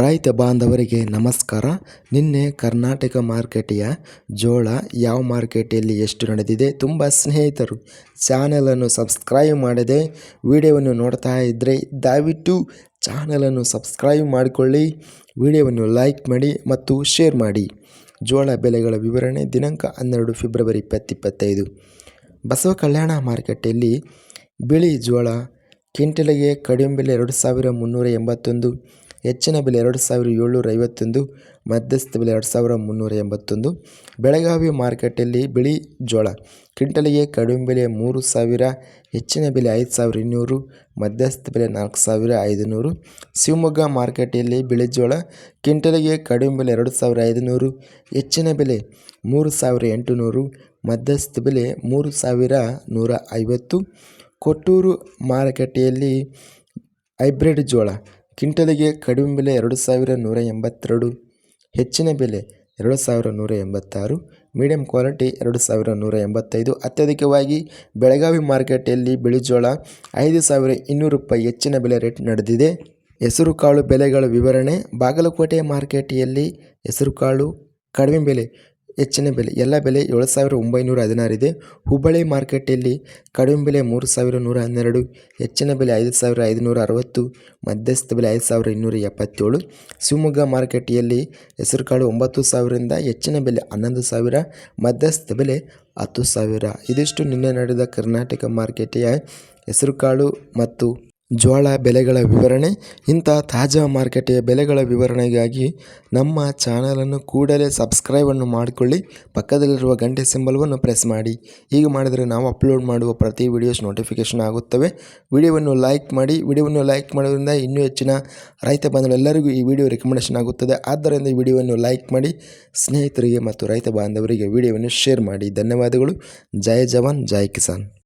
ರೈತ ಬಾಂಧವರಿಗೆ ನಮಸ್ಕಾರ. ನಿನ್ನೆ ಕರ್ನಾಟಕ ಮಾರುಕಟ್ಟೆಯ ಜೋಳ ಯಾವ ಮಾರುಕಟ್ಟೆಯಲ್ಲಿ ಎಷ್ಟು ನಡೆದಿದೆ ತುಂಬ ಸ್ನೇಹಿತರು ಚಾನೆಲನ್ನು ಸಬ್ಸ್ಕ್ರೈಬ್ ಮಾಡದೆ ವಿಡಿಯೋವನ್ನು ನೋಡ್ತಾ ಇದ್ದರೆ ದಯವಿಟ್ಟು ಚಾನಲನ್ನು ಸಬ್ಸ್ಕ್ರೈಬ್ ಮಾಡಿಕೊಳ್ಳಿ, ವಿಡಿಯೋವನ್ನು ಲೈಕ್ ಮಾಡಿ ಮತ್ತು ಶೇರ್ ಮಾಡಿ. ಜೋಳ ಬೆಲೆಗಳ ವಿವರಣೆ ದಿನಾಂಕ ಹನ್ನೆರಡು ಫೆಬ್ರವರಿ ಇಪ್ಪತ್ತಿಪ್ಪತ್ತೈದು ಬಸವ ಕಲ್ಯಾಣ ಮಾರುಕಟ್ಟೆಯಲ್ಲಿ ಬಿಳಿ ಜೋಳ ಕ್ವಿಂಟಲಿಗೆ ಕಡಿಮೆ ಬೆಲೆ ಎರಡು ಸಾವಿರ ಮುನ್ನೂರ ಎಂಬತ್ತೊಂದು ಹೆಚ್ಚಿನ ಬೆಲೆ ಎರಡು ಸಾವಿರ ಏಳ್ನೂರ ಐವತ್ತೊಂದು, ಮಧ್ಯಸ್ಥ ಬೆಲೆ ಎರಡು ಸಾವಿರ ಮುನ್ನೂರ ಎಂಬತ್ತೊಂದು. ಬೆಳಗಾವಿ ಮಾರುಕಟ್ಟೆಯಲ್ಲಿ ಬಿಳಿ ಜೋಳ, ಕ್ವಿಂಟಲಿಗೆ ಕಡಿಮೆ ಬೆಲೆ ಮೂರು ಸಾವಿರ, ಹೆಚ್ಚಿನ ಬೆಲೆ ಐದು ಸಾವಿರ ಇನ್ನೂರು, ಮಧ್ಯಸ್ಥ ಬೆಲೆ ನಾಲ್ಕು ಸಾವಿರ ಐದುನೂರು. ಶಿವಮೊಗ್ಗ ಮಾರುಕಟ್ಟೆಯಲ್ಲಿ ಬಿಳಿ ಜೋಳ, ಕ್ವಿಂಟಲಿಗೆ ಕಡಿಮೆ ಬೆಲೆ ಎರಡು ಸಾವಿರ ಐದುನೂರು, ಹೆಚ್ಚಿನ ಬೆಲೆ ಮೂರು ಸಾವಿರ ಎಂಟುನೂರು, ಮಧ್ಯಸ್ಥ ಬೆಲೆ ಮೂರು ಸಾವಿರ ನೂರ ಐವತ್ತು. ಕೊಟ್ಟೂರು ಮಾರುಕಟ್ಟೆಯಲ್ಲಿ ಹೈಬ್ರಿಡ್ ಜೋಳ ಕ್ವಿಂಟಲಿಗೆ ಕಡಿಮೆ ಬೆಲೆ ಎರಡು ಸಾವಿರ ನೂರ ಎಂಬತ್ತೆರಡು, ಹೆಚ್ಚಿನ ಬೆಲೆ ಎರಡು ಸಾವಿರ ನೂರ ಎಂಬತ್ತಾರು ಮೀಡಿಯಂ ಕ್ವಾಲಿಟಿ ಎರಡು ಸಾವಿರ ನೂರ ಎಂಬತ್ತೈದು. ಅತ್ಯಧಿಕವಾಗಿ ಬೆಳಗಾವಿ ಮಾರುಕಟ್ಟೆಯಲ್ಲಿ ಬಿಳಿಜೋಳ ಐದು ಸಾವಿರ ಇನ್ನೂರು ರೂಪಾಯಿ ಹೆಚ್ಚಿನ ಬೆಲೆ ರೇಟ್ ನಡೆದಿದೆ. ಹೆಸರುಕಾಳು ಬೆಲೆಗಳ ವಿವರಣೆ. ಬಾಗಲಕೋಟೆ ಮಾರುಕಟ್ಟೆಯಲ್ಲಿ ಹೆಸರುಕಾಳು ಕಡಿಮೆ ಬೆಲೆ ಹೆಚ್ಚಿನ ಬೆಲೆ. ಎಲ್ಲ ಬೆಲೆ ಏಳು ಸಾವಿರ ಒಂಬೈನೂರ ಹದಿನಾರಿದೆ ಹುಬ್ಬಳ್ಳಿ ಮಾರ್ಕೆಟಲ್ಲಿ ಕಡಿಮೆ ಬೆಲೆ ಮೂರು ಸಾವಿರ ನೂರ ಹನ್ನೆರಡು ಹೆಚ್ಚಿನ ಬೆಲೆ ಐದು ಸಾವಿರ ಐದುನೂರ ಅರವತ್ತು ಮಧ್ಯಸ್ಥ ಬೆಲೆ ಐದು ಸಾವಿರ ಇನ್ನೂರ ಎಪ್ಪತ್ತೇಳು ಶಿವಮೊಗ್ಗ ಮಾರ್ಕೆಟಿಯಲ್ಲಿ ಹೆಸರುಕಾಳು ಒಂಬತ್ತು ಸಾವಿರದಿಂದ ಹೆಚ್ಚಿನ ಬೆಲೆ ಹನ್ನೊಂದು ಸಾವಿರ ಮಧ್ಯಸ್ಥ ಬೆಲೆ ಹತ್ತು ಸಾವಿರ ಇದಿಷ್ಟು ನಿನ್ನೆ ನಡೆದ ಕರ್ನಾಟಕ ಮಾರ್ಕೆಟೆಯ ಹೆಸರುಕಾಳು ಮತ್ತು ಜೋಳ ಬೆಲೆಗಳ ವಿವರಣೆ, ಇಂಥ ತಾಜಾ ಮಾರುಕಟ್ಟೆಯ ಬೆಲೆಗಳ ವಿವರಣೆಗಾಗಿ ನಮ್ಮ ಚಾನಲನ್ನು ಕೂಡಲೇ ಸಬ್ಸ್ಕ್ರೈಬನ್ನು ಮಾಡಿಕೊಳ್ಳಿ, ಪಕ್ಕದಲ್ಲಿರುವ ಗಂಟೆ ಸಿಂಬಲ್ವನ್ನು ಪ್ರೆಸ್ ಮಾಡಿ. ಹೀಗೆ ಮಾಡಿದರೆ ನಾವು ಅಪ್ಲೋಡ್ ಮಾಡುವ ಪ್ರತಿ ವಿಡಿಯೋಸ್ ನೋಟಿಫಿಕೇಷನ್ ಆಗುತ್ತವೆ. ವಿಡಿಯೋವನ್ನು ಲೈಕ್ ಮಾಡಿ, ವಿಡಿಯೋವನ್ನು ಲೈಕ್ ಮಾಡೋದ್ರಿಂದ ಇನ್ನೂ ಹೆಚ್ಚಿನ ರೈತ ಬಾಂಧವರೆಲ್ಲರಿಗೂ ಈ ವಿಡಿಯೋ ರೆಕಮೆಂಡೇಷನ್ ಆಗುತ್ತದೆ. ಆದ್ದರಿಂದ ಈ ವಿಡಿಯೋವನ್ನು ಲೈಕ್ ಮಾಡಿ, ಸ್ನೇಹಿತರಿಗೆ ಮತ್ತು ರೈತ ಬಾಂಧವರಿಗೆ ವಿಡಿಯೋವನ್ನು ಶೇರ್ ಮಾಡಿ. ಧನ್ಯವಾದಗಳು. ಜೈ ಜವಾನ್, ಜೈ ಕಿಸಾನ್.